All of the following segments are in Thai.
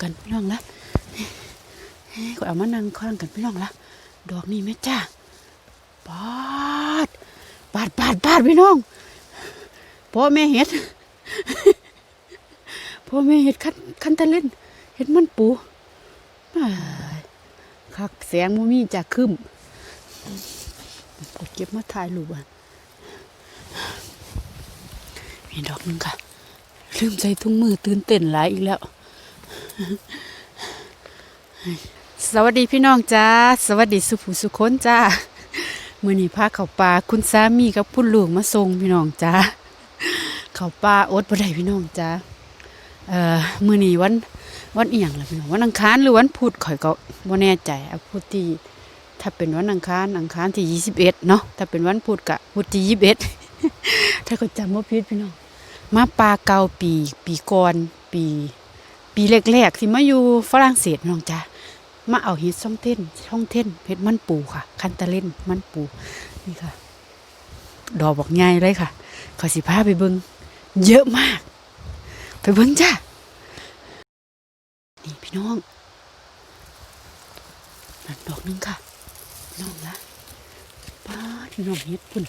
กันพี่น้องละก็เอามานั่งข้างกันพี่น้องละดอกนี้แม่จ้าปาดปาดปาดปาดพี่น้องพ่อแม่เห็ดพ่อแม่เห็ดคันคันตะเล่นเห็ดมันปูคักแสงมูมีจากคึมกดเก็บมาถ่ายรูปอะมีดอกหนึงค่ะลืมใส่ถุงมือตื่นเต้นหลายอีกแล้ว สวัสดีพี่น้องจ้า สวัสดีสุภูสุคนจ้ามื่อนี้พาเขาป่าคุณสามีกับคุณลูกมาส่งพี่น้องจ้าเขาป่าอดบ่ได้พี่น้องจ้าเอ่อมื่อนี้วันวันเอียงล่ะพี่น้องวันอังคารหรือวันพุธข่อยก็บ่แน่ใจเอาพุธที่ถ้าเป็นวันอังคารอังคารที่21เอ็ดเนาะถ้าเป็นวันพุธก็พุธที่21ถ้าก็จำบ่ผิดพี่น้องมาปลาเก่าปี ปีก่อนปี ปีแรกๆที่มาอยู่ฝรั่งเศสน้องจ้ามาเอาเห็ดช่องเท่นช่องเท่นเห็ดมันปูค่ะ คันตะเล่นมันปูนี่ค่ะ ดอกบอกง่ายเลยค่ะขอสิพาไปเบิงเยอะมาก ไปเบิงจ้านี่พี่น้องนั่นดอกนึงค่ะน้องละป้าพี่น้องเห็ดพุ่น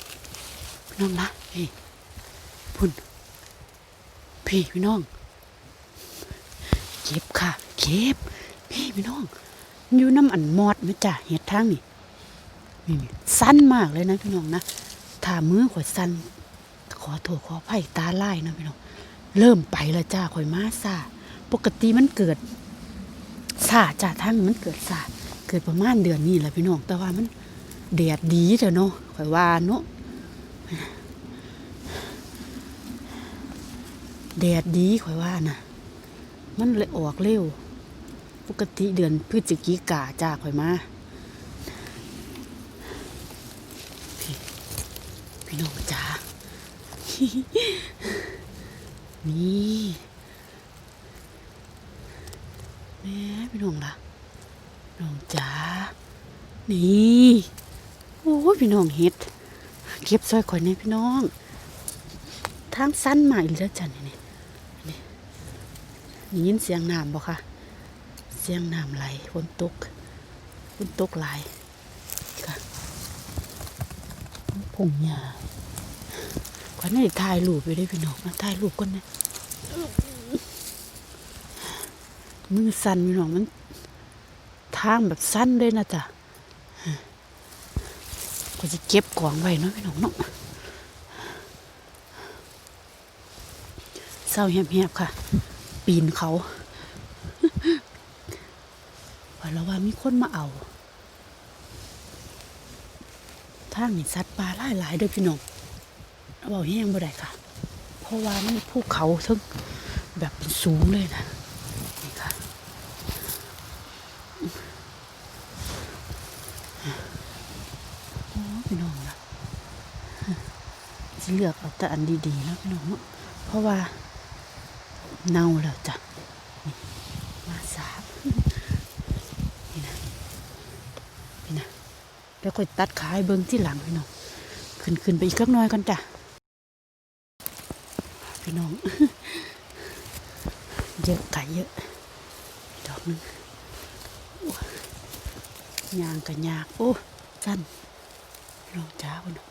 พี่น้องละเฮ้พุ่นพี่พี่น้อง ก็บพี่พี่น้องมันอยู่น้ำอันมอดไหมจ้ะเห็ดทางนี่นี่สั้นมากเลยนะพี่น้องนะถ้ามือข่อยสั้นขอโทษขอไผ่ตาไล่นะพี่น้อง เริ่มไปแล้วจ้าข่อยมาซาปกติมันเกิดซาจ้าทางนี้มันเกิดซาเกิดประมาณเดือนนี้แหละพี่น้องแต่ว่ามันแดดดีเถอะเนาะข่อยว่าเนาะแดดดีข่อยว่านะมันเลยออกเร็ว ปกติเดือนพฤศจิกาจ้าข่อยมาพี่น้องจ้านี่แม่พี่น้องล่ะน้องจ้านี่โอ้ยพี่น้องเฮ็ดเก็บซอยข่อยในพี่น้องทางสั้นมาอีกแล้วจ้ะนี่ได้ยินเสียงน้ำบ่คะ สียงน้ำไหลฝนตกฝนตกหลายค่ะผงหญ้าขวัญนี่ถ่ายรูปไปได้พี่น้องมาถ่ายรูปก่อนนะมือสั่นพี่น้องมันทางแบบสั้นเลยนะจ๊ะก็จะเก็บกล่องไว้เนาะพี่น้องเนาะเศร้าแหบๆค่ะ ปีนเขา ว่าแล้วว่ามีคนมาเอาทางนี่สัตว์ป่าหลายหลายเด้อพี่น้องเอาแห้งบ่ได้ค่ะ เพราะว่ามันภูเขาทั้งแบบเป็นสูงเลยนะนี่ค่ะโอ้พี่น้องละสิเลือกเอาแต่อันดีๆนะพี่น้องเนาะเพราะว่าเน่าแล้วจ้ะนี่มาสาบนี่นะนี่นะ แล้วค่อยตัดขายเบิ้งที่หลังพี่น้องขึ้นขึ้นไปอีกสักน้อยก่อนจ้ะพี่น้อง เยอะไก่เยอะ ดอกหนึงยางกันยากโอ้สั้นพี่น้องจ้าพี่น้อง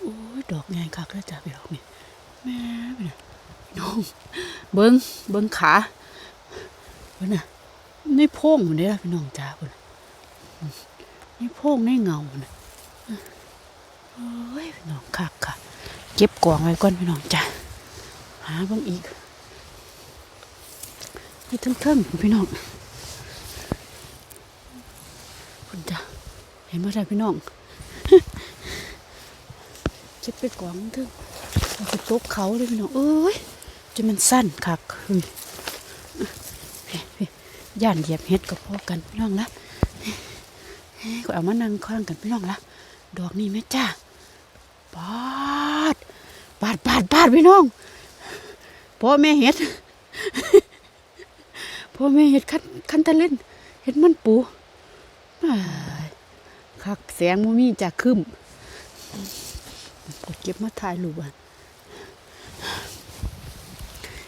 โอ้ยดอกไงคักแล้วจ้ะพี่ดอกนี่แม่พี่น้องน้องเบิ้งเบิ้งขาเบิ้งน่ะในโพรงมันได้ละพี่น้องจ้าเบิ้ง นโพรงในเงาน่ะโอ้ยพี่น้องคักค่ะ เก็บกล่องไว้ก่อนพี่น้องจ้าหาบ้างอีกให้เทิงๆพี่น้องคุณจ้าเห็นไหมจ้าพี่น้องเก็บไปกล่องเทิงเอาไปตกเขาเลยพี่น้องเอ้ยจะมันสั้นคักเฮ้ยย่านเหยียบเห็ดกับพ่อกันพี่น้องละ ก็เอามานั่งข้างกันพี่น้องละดอกนี้แม่จ้าปาดปาดปาดปาดพี่น้องพ่อแม่เห็ดพ่อแม่เห็ดคันคันตะเล่นเห็ดมันปูอ้ายคักแสงมูมีจากคึมกดเก็บมาถ่ายรูปอะ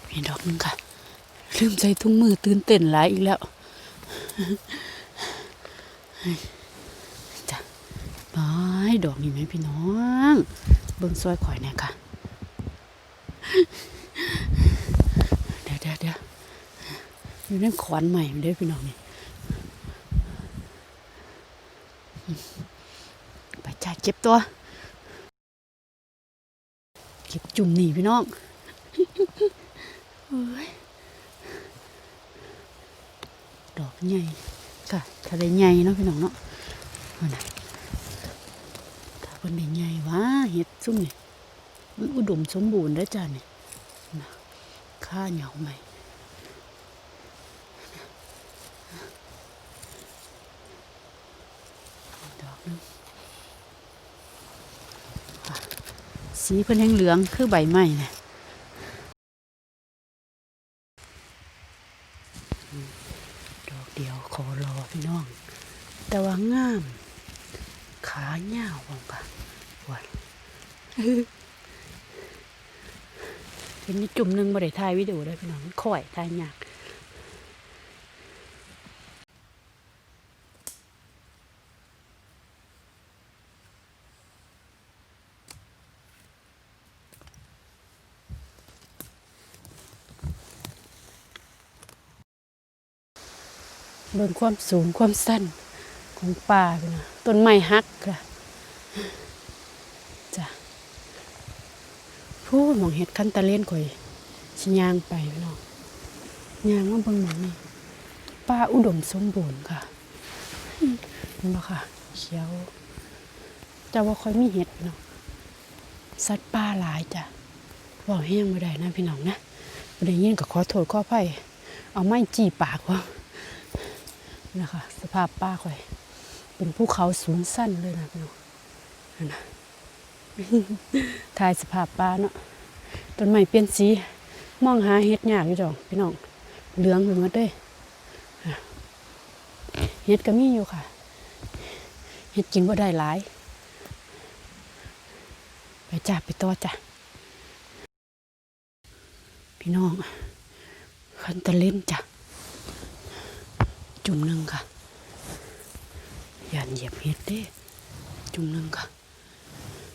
มีดอกหนึงค่ะลืมใจทุ่งมือตื่นเต้นหลายอีกแล้วายดอกนี่ไหมพี่น้อง เบิ่งซอยข่อยเนี่ยค่ะ เดี๋ยวเดี๋ยวเดี๋ยวอยู่นั่นขอนใหม่เด้อพี่น้องนี่ไปจ่ายเก็บตัว เก็บจุ่มหนีพี่น้องเอ้ยดอกใหญ่ค่ะถ้าได้ใหญ่เนาะพี่น้องเนาะ เอานเป็นได้ใหญ่วะเห็ดซุ่มนี่มันอุดมสมบูรณ์แล้วจ้านี่นะข้าเหนียวใหม่ดอกหนึงสีเพิ่นแห้งเหลืองคือใบไม้เนี่ยอืมดอกเดียวขอรอพี่น้อง แต่ว่างาม ขาเหี่ยวบังค่ะวัน เห็นมีจุ่มหนึ่งบ่ได้ถ่ายวิดีโอได้พี่น้องมันข่อยถ่ายยากเบิ่งความสูงความสั้นของป่าพี่น้องต้นไม้ฮักค่ะจ้ะพูดหมองเห็ดคันตะเล่นข่อย ชิยางไปพี่น้องยางว่าเบิ่งหมองนี่ป้าอุดมสมบูรณ์ค่ะเห็นบ่ค่ะ เขียวแต่ว่าค่อยมีเห็ดพี่น้องสัตว์ป่าหลายจ้ะบอกแห้งไม่ได้นะพี่น้องนะบ่ได้ยินก็ขอโทษขออภัยเอาไม้จี้ปากว่านะคะสภาพป้าข่อย เป็นภูเขาสูงสั้นเลยนะพี่น้องนะถ่ายสภาพป่าเนาะต้นไม้เปลี่ยนสี มองหาเห็ดยากอยู่ดอกพี่น้องเหลืองไปหมดเลยอะเห็ดก็มีอยู่ค่ะเห็ดกินว่าได้หลาย ไปจ้าไปต่อจ้ะพี่น้องคันตะเล่นจ้ะจุ่มหนึ่งค่ะย่าเหยียบเห็ดเด้จุ่มหนึ่งค่ะ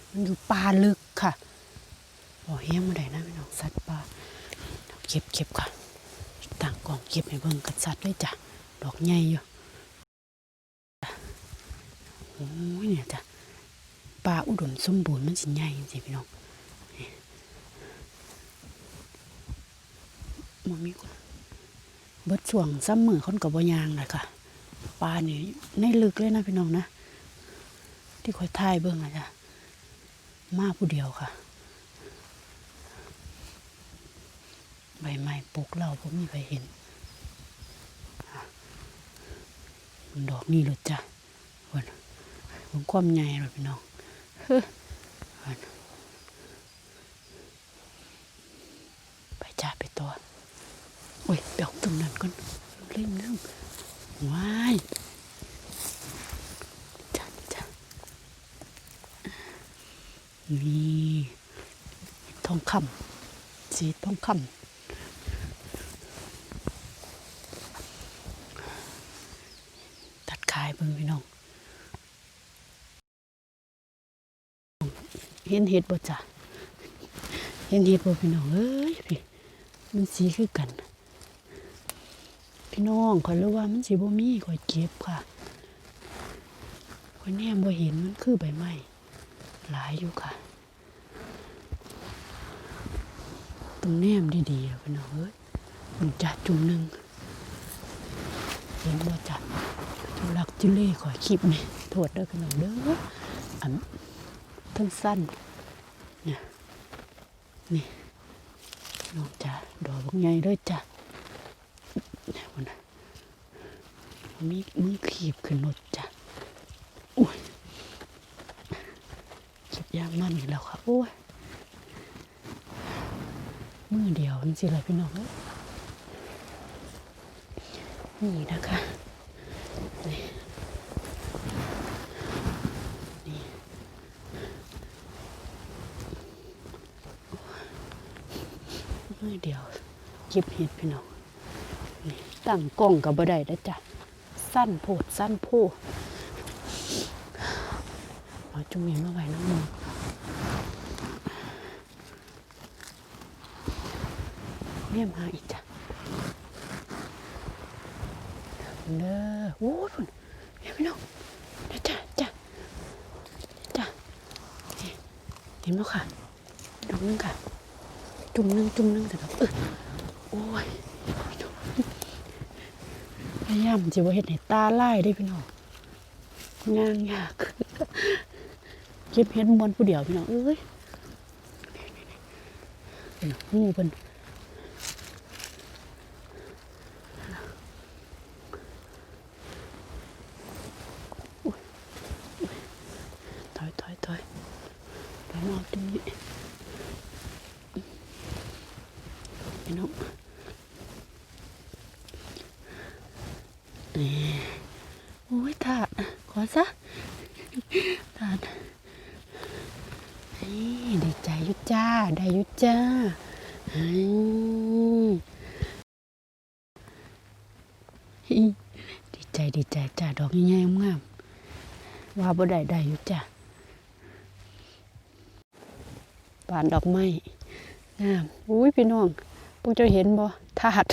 มันอยู่ป่าลึกค่ะบ่อเฮี้ยงมาได้นะพี่น้องสัตว์ป่า เก็บเก็บค่ะต่างกล่องเก็บให้เบิ่งกับสัตว์ด้วยจ้ะดอกใหญ่อยู่โอ้ยเนี่ยจ้ะป่าอุดมสมบูรณ์มันสิใหญ่จริงพี่น้องมันมีคนเบิดช่วงซ้ำมือคนกับบ่ยางเลยค่ะป่านี่ในลึกเลยนะพี่น้องนะ ที่คอยถ่ายเบิ่งอะจ้ะมาผู้เดียวค่ะ ใบไม้ปลูกเราผมมีใครเห็นดอกนี่เลยจ้ะวันผมความใหญ่เลยพี่น้องเฮ้อไปจ้าไปตัวโอ้ยเปียกตรงนั้นก่อนเล่นน้ำว้ายจ้าจ้านี่ทองคำสีทองคำตัดขาย เบิ่งพี่น้องเห็นเห็ดบ่จ้ะเห็นเห็ดบ่พี่น้องเอ้ยพี่มันสีคือกัน พี่น้องขอยรู้ว่ามันสีบ่มีขอยเก็บค่ะขอยแนมบ่เห็นมันคือใบไม้หลายอยู่ค่ะตรงแนมดีๆพี่น้องเอ้ยมันจัดจุ่มหนึ่งเห็นบ่จัด จุลักจุเล่ขอยคลิปนี่โทษเด้อพี่น้องเด้ออันทั้งสั้นนี่นี่น้องจ้าดอกบางใหญ่เลยจ้ะเนี่ยมันน่ะมีมือขีบขึ้นรถจ้ะอุ้ยคิดยากมากอีกแล้วค่ะโอ้ยมือเดียวจริงๆเลยพี่น้องนี่นะคะ เดี๋ยวเก็บเห็ดพี่น้องตั้งกล้องกับบ่ได้แล้วจ้ะ สั้นโพดสั้นโพดเอาจุ่มมีมาไว้น้ำมือเมี่ยมหาอีกจ้ะ เด้อโอ้ยพุ่นเห็นไหมน้องจ้ะจ้ะจ้ะนี่เห็นไหมค่ะดอกนึงค่ะ จุ่มนึงจุ่มนึงแต่ดอกเออโอ้ยพยายามจะว่าเห็ดให้ตาไล่ได้พี่น้องงานยากเก็บเห็ดมวนผู้เดียวพี่น้องเอ้ยพี่น้องงูเพิ่นอุ๊ยอุ๊ยถอยถอยถอยถอยมาเอาตรงนี้พี่น้อง โอ้ยถาดขอซะถาดนี่ดีใจยุจ้า ได้ยุจ้าดีใจดีใจจ้าดอกใหญ่ๆงามว่าบ่ได้ได้ยุจ้าบานดอกไม้งามอุ้ยพี่น้องพวกเจ้าเห็นบ่ถาด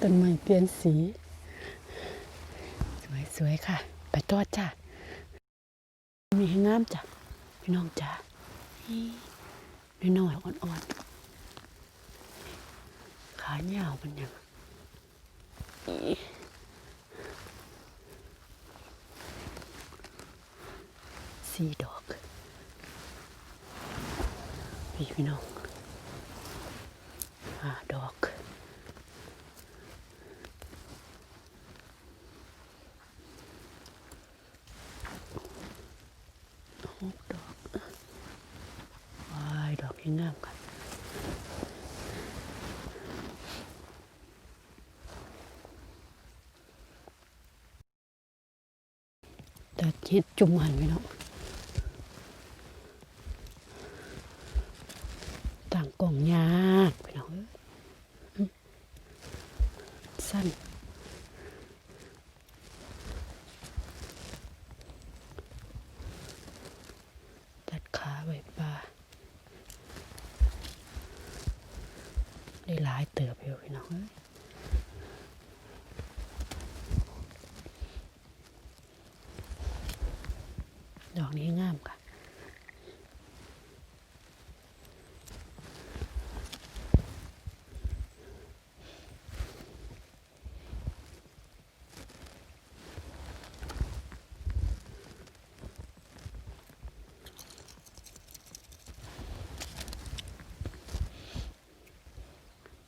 ต้นไม้เปลี่ยนสี สวยๆค่ะ ไปทอดจ้ะ มีให้งามจ้ะ พี่น้องจ้ะนี่น้อยๆอ่อนๆ ขายาวมันยังอีสี่ดอกพี่พี่น้องห้าดอก หกดอกวายดอกยังงามค่ะแต่เห็ด จุ่มหันไปเนาะต่างกล่องยากไปเนาะเสั้น ตัดขาไว้ปลาได้หลายเติบอยู่พี่น้องเอ้ยดอกนี้งามค่ะ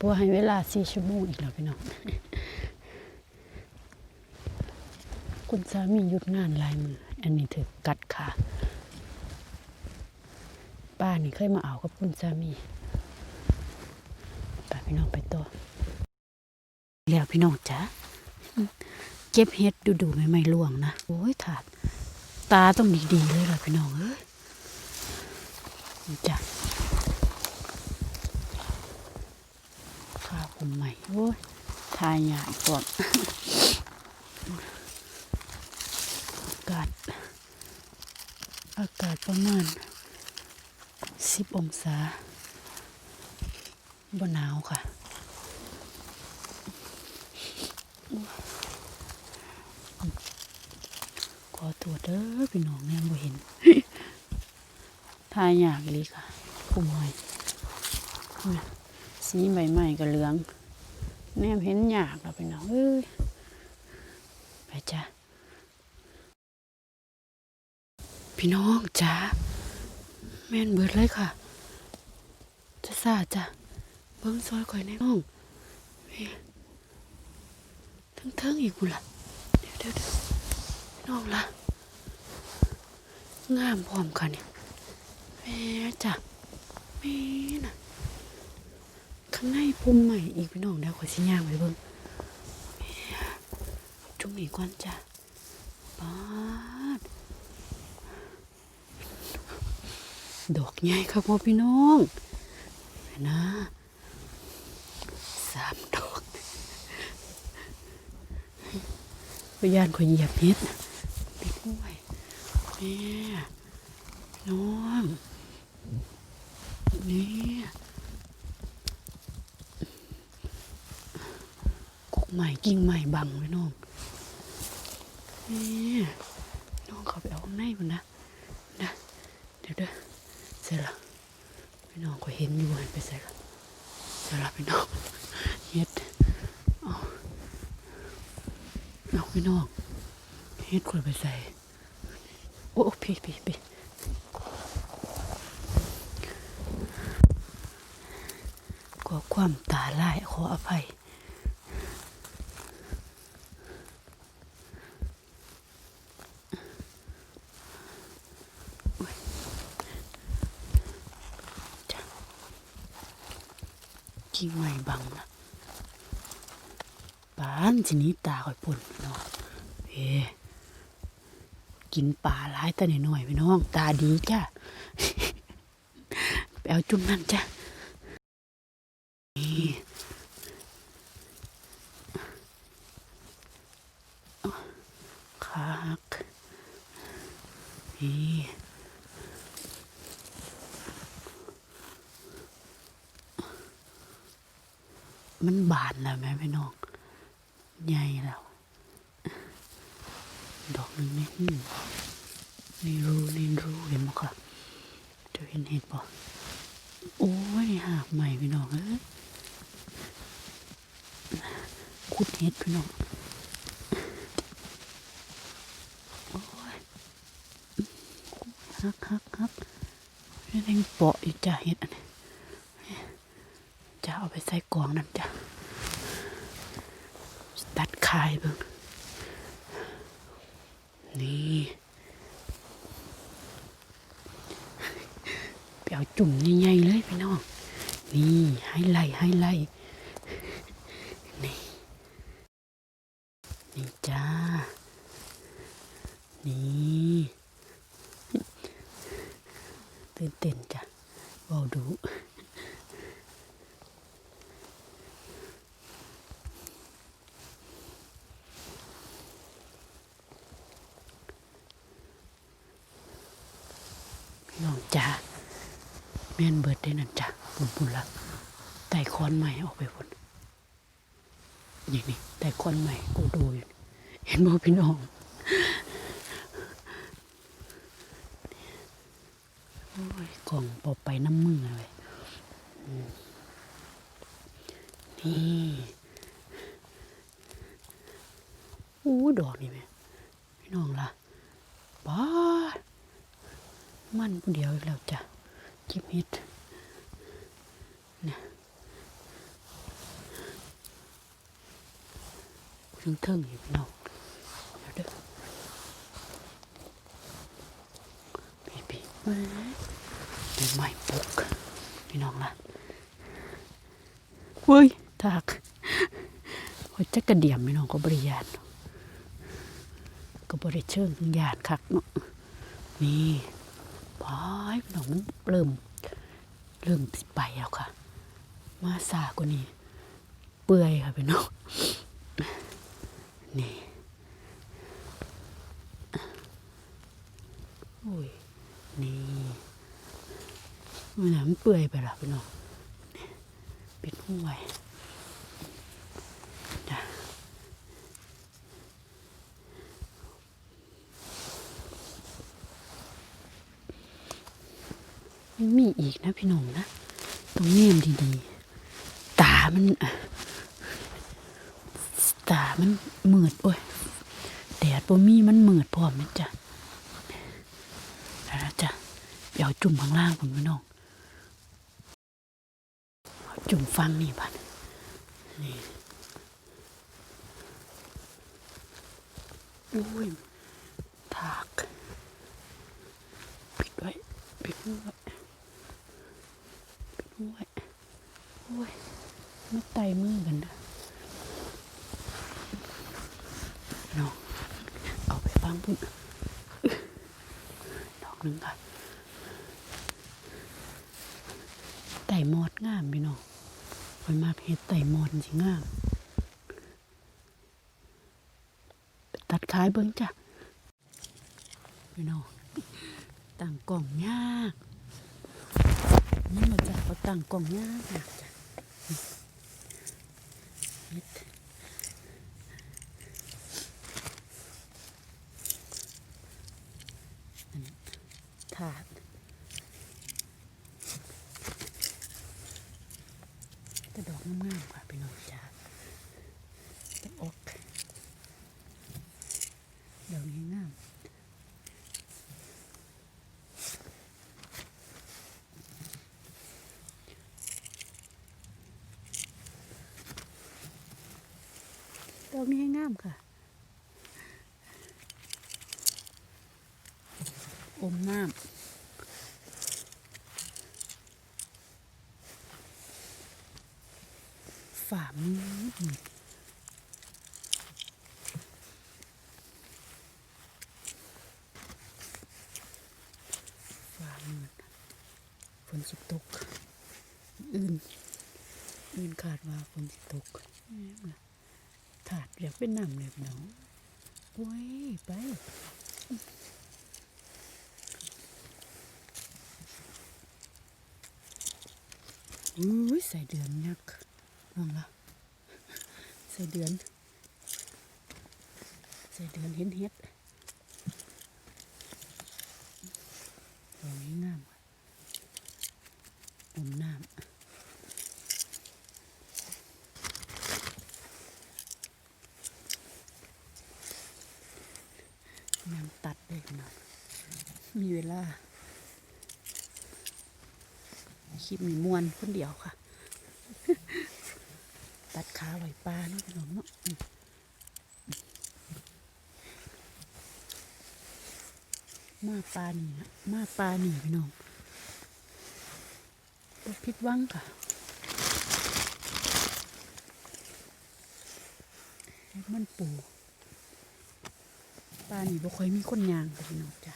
ปัวให้เวลาสี่ชั่วโมงอีกแล้วพี่น้องคุณสามีหยุดงานลายมือ อันนี้ถือกัดขาป้านี่เคยมาเอากับคุณสามีไปพี่น้องไปต่อแล้วพี่น้องจ้ะเก็บเห็ดดูดูไม่ไม่ล่วงนะโอ้ยถาดตาต้องดีๆเลยล่ะพี่น้องเอ้ยจ้ะ ข้าวผ มใหม่โอ้ยทายหยาดก่อนอากาศ อากาศประมาณสิบองศาบ่หนาวค่ะขอตัวเด้อพี่น้องแน่บ่เห็นทายยากอีหลีค่ะคุมไว้เลยสีใหม่ๆก็เหลือง แนมเห็นหยากแล้วไปน้องเอ้ยไปจ้ะพี่น้องจ้าแม่นเบิดเลยค่ะ จะซาจ้ะเบิ้งซอยก่อยในน้องทั้งๆอีกกูล่ะเดี๋ยวเดี๋ยวน้องล่ะงามพร้อมกันเนี่ยแม่จ้ะแม่น่ะ ข้างในพุ่มใหม่อีกพี่น้องเดี๋ยวขอชิ้นยางไว้เบิ่งจุ่มหนีก่อนจ้ะบ๊าดดอกใหญ่ครับพ่อพี่น้องนะสามดอกพยานขอยเหยียบเม็ดติดด้วยนี่น้องนี่ กิ่งใหม่บังไว้น้องนี่น้องเขาไปเอาข้างในมันนะนะเดี๋ยวเด้อเสร็จละพี่น้องก็เห็นอยู่ให้ไปใส่ละเสร็จละพี่น้องเฮ็ดเอาเอาพี่น้องเฮ็ดคนไปใส่โอ้พี่พี่พี่ขอความตาลายขออภัย บังนะปานสิหนี้ตาข่อยปุ่นพี่น้องเฮ้กินปลาหลายแต่หน่อยๆพี่น้อง ตาดีจ้ะไปเอาจุ่มนั่นจ้ะนี่ขาหักนี่ มันบานแล้วแม่พี่น้องใหญ่แล้ว ดอกหนึ่งนี่อืมนี่รู้นี่รู้เห็นไหมคะจะเห็นเห็ดปะโอ้ยหากใหม่พี่น้องเอ้ยขุดเห็ดพี่น้องโอ้ยฮักฮักฮักนี่งเปาะอยู่จ้าเห็ดอันนี้จะเอาไปใส่กล่องนั่นจ้ะ ตัดคายเบิ่งนี่ไปเอาจุ่มใหญ่ๆเลยพี่น้องนี่ให้ไล่ให้ไล่นี่นี่จ้า นี่ตื่นเต้นจ้ะเบาดู น้องจ้าแม่นเบิดได้นั่นจ้ะปุ่นปุ่นละไต่คอนใหม่ออกไปพุ่นนี่นี่ไต่คอนใหม่กูดูอยู่เห็นบ่พี่น้องโอ้ยกล่องปอไปน้ำมือเลยนี่อู้ดอกนี่แม่พี่น้องล่ะป้า มันผู้เดียวอีกแล้วจ้ะจิบเฮ็ดนี่ยเพิ่งเทิงอยู่พี่น้องเดี๋ยวเด้อพี่พี่เอ้ยดูใหม่ปุกพี่น้องล่ะเว้ยทากโอ้ยจักกระเดียมพี่น้องก็บริยานก็บริเชิงยานคักเนาะนี่ พายพี่น้องมันเริ่ม เริ่มสิดไปแล้วค่ะ มาสากว่านี้ เปื่อยค่ะพี่น้อง นี่โอ้ยนี่มันน่มันเปื่อยไปและพี่น้องปิดห้วย มีอีกนะพี่น้องนะต้องเนียมดีๆ ตามันอะตามันมืดโอ้ยแดดบ่มีมันมืดพร้อมนจ๊ะแล้วนะจ๊ะเดี๋ยวจุ่มข้างล่างผมพี่น้องจุ่มฟังนี่บัดนี่โอ้ยถากปิดไว้ปิดไว้ ด้ยโอ้ยไม่ไตมือกันนะน้องเอาไปฟังพุ่นดอกหนึ่งค่ะไต่มอดงามพี่น้องไปมาเฮ็ดไต่มอดจริงงามตัดขายเบิ้งจ้ะพี่น้องตั้งกล่องยาก นี่มาจากเขาตั้งกล่องยายากจ้ะเฮ็ดอันนี้ถาดแต่ดอกงามๆค่ะพี่น้องจ้ะแต่อกดอกนี้งาม ดอกนี้งามค่ะ อมน้ำฝ่ามือฝ่ามือฝนสิตก อื่น อื่นคาดว่าฝนสิตกแม่ ถาดอยากเป็นน้ำเลยพี่น้องโอ้ย ไปอุ้ยใส่เดือนยักษ์ลองละใส่เดือน ใส่เดือนเห็นเห็ดอกนี้งามว่ะอมน้ำน้ำตัดเลยหน่อย มีเวลา คลิปนี้มวนคนเดียวค่ะ ตัดขาไหวปลาเนาะพี่น้องเนาะมาปลาหนีนะมาปลาหนีพี่น้องบ่ผิดหวังค่ะมันปูปลาหนีบ่ค่อยมีคนยางค่ะพี่น้องจ้ะ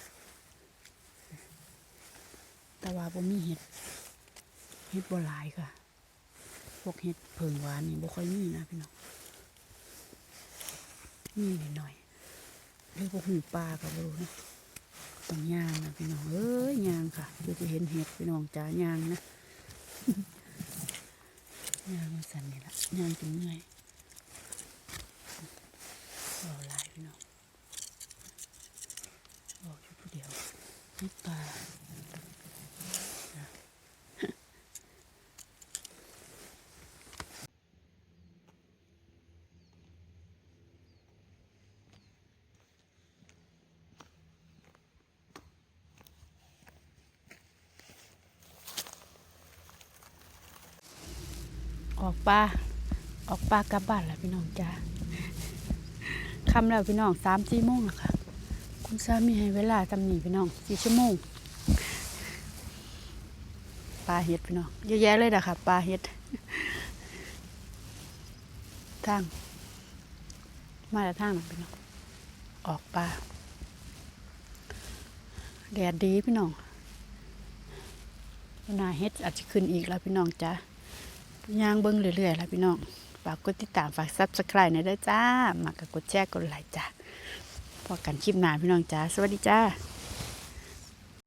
แต่ว่าบ่มีเห็ดเห็ดบัวลายค่ะ พวกเห็ดเพิงหวานนี่บ่ค่อยมีนะพี่น้องมีนิดหน่อยหรือพวกหูปลาก็บ่รู้นะต้องย่างนะพี่น้องเอ้ยย่างค่ะเพื่อจะเห็นเห็ดพี่น้องจ๋าย่างนะย่างมาสั่นนี่ละย่างจนเหนื่อยบัวลายพี่น้องบอกอยู่ผู้เดียวเห็ดปลา ออกปลาออกปลากลับบ้านแล้วพี่น้องจ้าคำแล้วพี่น้องสามสี่โมงแล้วค่ะ คุณสามีให้เวลาจำหนีพี่น้องสี่ชั่วโมงปลาเห็ดพี่น้องเยอะแยะเลยนะคะปลาเห็ดทางมาจากทางหนึ่งพี่น้องออกปลาแดดดีพี่น้องหนาเฮ็ดอาจจะขึ้นอีกแล้วพี่น้องจ้า ย่างเบิ้งเรื่อยๆแล้วพี่น้อง ฝากกดติดตามฝากซับสไครต์หน่อยด้วยจ้ามากกดแชร์กดไลค์จ้าพอกันคลิปหน้าพี่น้องจ้า สวัสดีจ้า